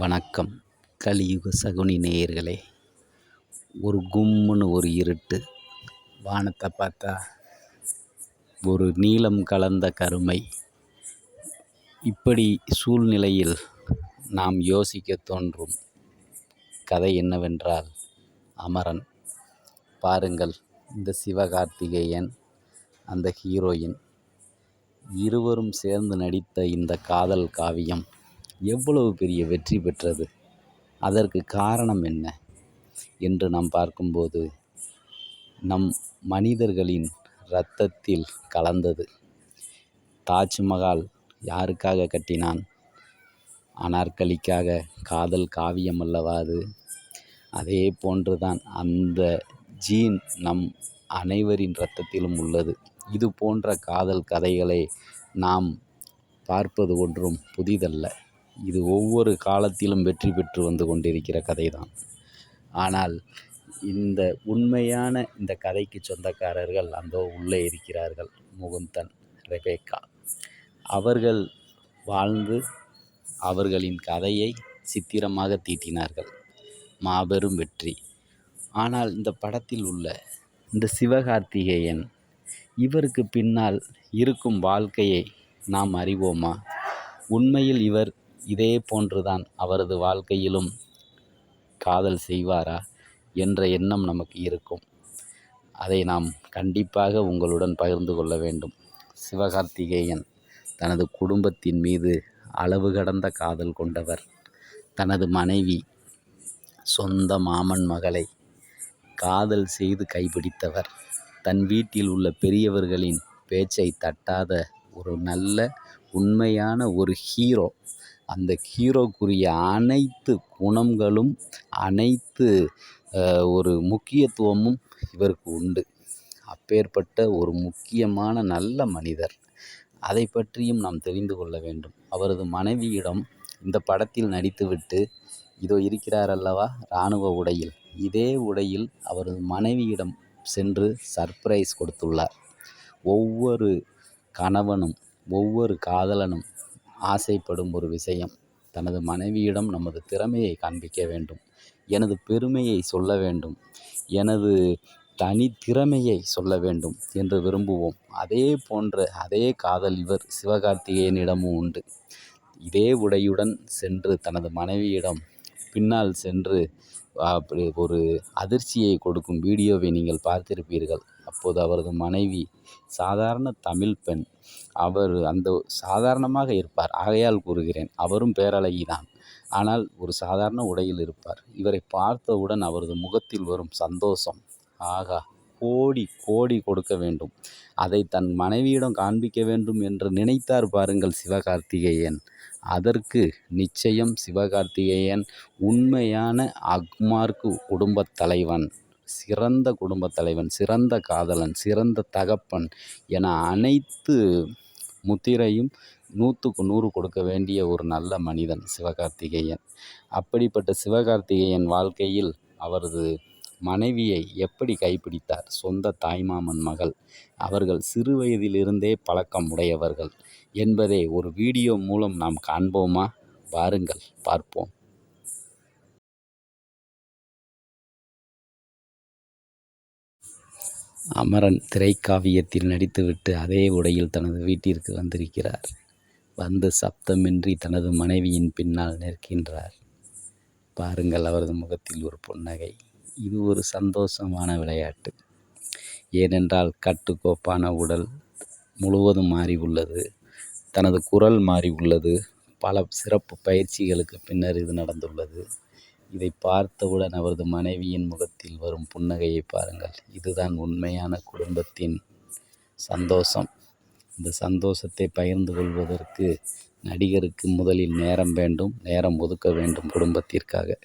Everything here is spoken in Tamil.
வணக்கம். கலியுக சகுனி நேயர்களே ஒரு கும்முன்னு ஒரு இருட்டு வானத்தை பார்த்தா ஒரு நீளம் கலந்த கருமை. இப்படி சூழ்நிலையில் நாம் யோசிக்க தோன்றும் கதை என்னவென்றால் அமரன் பாருங்கள் இந்த சிவகார்த்திகேயன் அந்த ஹீரோயின் இருவரும் சேர்ந்து நடித்த இந்த காதல் காவியம். எவ்வளவு பெரிய வெற்றி பெற்றது? அதற்கு காரணம் என்ன? என்று நாம் பார்க்கும்போது நம் மனிதர்களின் இரத்தத்தில் கலந்தது. தாஜ்மஹால் யாருக்காக கட்டினான்? அனார்கலிக்காக காதல் காவியம் அல்லவா அது? அதே போன்றுதான் அந்த ஜீன் நம் அனைவரின் இரத்தத்திலும் உள்ளது. இது போன்ற காதல் கதைகளை நாம் பார்ப்பது ஒன்றும் புதிதல்ல. இது ஒவ்வொரு காலத்திலும் வெற்றி பெற்று வந்து கொண்டிருக்கிற கதை தான் ஆனால் இந்த உண்மையான இந்த கதைக்கு சொந்தக்காரர்கள் அந்தோ உள்ளே இருக்கிறார்கள் முகுந்தன் ரெபேக்கா. அவர்கள் வாழ்ந்து அவர்களின் கதையை சித்திரமாக தீட்டினார்கள். மாபெரும் வெற்றி. ஆனால் இந்த படத்தில் உள்ள இந்த சிவகார்த்திகேயன் இவருக்கு பின்னால் இருக்கும் வாழ்க்கையை நாம் அறிவோமா? உண்மையில் இவர் இதே போன்றுதான் அவரது வாழ்க்கையிலும் காதல் செய்வாரா என்ற எண்ணம் நமக்கு இருக்கும். அதை நாம் கண்டிப்பாக உங்களுடன் பகிர்ந்து கொள்ள வேண்டும். சிவகார்த்திகேயன் தனது குடும்பத்தின் மீது அளவு கடந்த காதல் கொண்டவர். தனது மனைவி சொந்த மாமன் மகளை காதல் செய்து கைப்பிடித்தவர். தன் வீட்டில் உள்ள பெரியவர்களின் பேச்சை தட்டாத ஒரு நல்ல உண்மையான ஒரு ஹீரோ அந்த ஹீரோக்குரிய அனைத்து குணங்களும் அனைத்து ஒரு முக்கியத்துவமும் இவருக்கு உண்டு. அப்பேற்பட்ட ஒரு முக்கியமான நல்ல மனிதர். அதை பற்றியும் நாம் தெரிந்து கொள்ள வேண்டும். அவரது மனைவியிடம் இந்த படத்தில் நடித்துவிட்டு இதோ இருக்கிறார் அல்லவா இராணுவ உடையில். இதே உடையில் அவரது மனைவியிடம் சென்று சர்ப்ரைஸ் கொடுத்துள்ளார். ஒவ்வொரு கணவனும் ஒவ்வொரு காதலனும் ஆசைப்படும் ஒரு விஷயம். தனது மனைவியிடம் நமது திறமையை காண்பிக்க வேண்டும். எனது பெருமையை சொல்ல வேண்டும். எனது தனித்திறமையை சொல்ல வேண்டும் என்று விரும்புவோம். அதே போன்ற அதே காதல் இவர் சிவகார்த்திகேயனிடமும் உண்டு. இதே உடையுடன் சென்று தனது மனைவியிடம் பின்னால் சென்று அப்படி ஒரு அதிர்ச்சியை கொடுக்கும் வீடியோவை நீங்கள் பார்த்திருப்பீர்கள். அப்போது அவரது மனைவி சாதாரண தமிழ் பெண். அவர் அந்த சாதாரணமாக இருப்பார். ஆகையால் கூறுகிறேன் அவரும் பேரழகி தான் ஆனால் ஒரு சாதாரண உடையில் இருப்பார். இவரை பார்த்தவுடன் அவரது முகத்தில் வரும் சந்தோஷம் ஆகா கோடி கோடி கொடுக்க வேண்டும். அதை தன் மனைவியிடம் காண்பிக்க வேண்டும் என்று நினைத்தார் பாருங்கள் சிவகார்த்திகேயன். அதற்கு நிச்சயம் சிவகார்த்திகேயன் உண்மையான அக்மார்க்கு குடும்பத் தலைவன். சிறந்த குடும்பத் தலைவன் சிறந்த காதலன் சிறந்த தகப்பன் என அனைத்து முத்திரையும் நூற்றுக்கு நூறு கொடுக்க வேண்டிய ஒரு நல்ல மனிதன் சிவகார்த்திகேயன். அப்படிப்பட்ட சிவகார்த்திகேயன் வாழ்க்கையில் அவரது மனைவியை எப்படி கைப்பிடித்தார்? சொந்த தாய்மாமன் மகள். அவர்கள் சிறு வயதிலிருந்தே பழக்கம் உடையவர்கள் என்பதை ஒரு வீடியோ மூலம் நாம் காண்போமா? வாருங்கள் பார்ப்போம். அமரன் திரைக்காவியத்தில் நடித்துவிட்டு அதே உடையில் தனது வீட்டிற்கு வந்திருக்கிறார். வந்து சப்தமின்றி தனது மனைவியின் பின்னால் நிற்கின்றார். பாருங்கள் அவரது முகத்தில் ஒரு புன்னகை. இது ஒரு சந்தோஷமான விளையாட்டு. ஏனென்றால் கட்டுக்கோப்பான உடல் முழுவதும் மாறி உள்ளது. தனது குரல் மாறி உள்ளது. பல சிறப்பு பயிற்சிகளுக்கு பின்னர் இது நடந்துள்ளது. இதை பார்த்தவுடன் அவரது மனைவியின் முகத்தில் வரும் புன்னகையை பாருங்கள். இதுதான் உண்மையான குடும்பத்தின் சந்தோஷம். இந்த சந்தோஷத்தை பகிர்ந்து கொள்வதற்கு நடிகருக்கு முதலில் நேரம் வேண்டும் நேரம் ஒதுக்க வேண்டும் குடும்பத்திற்காக.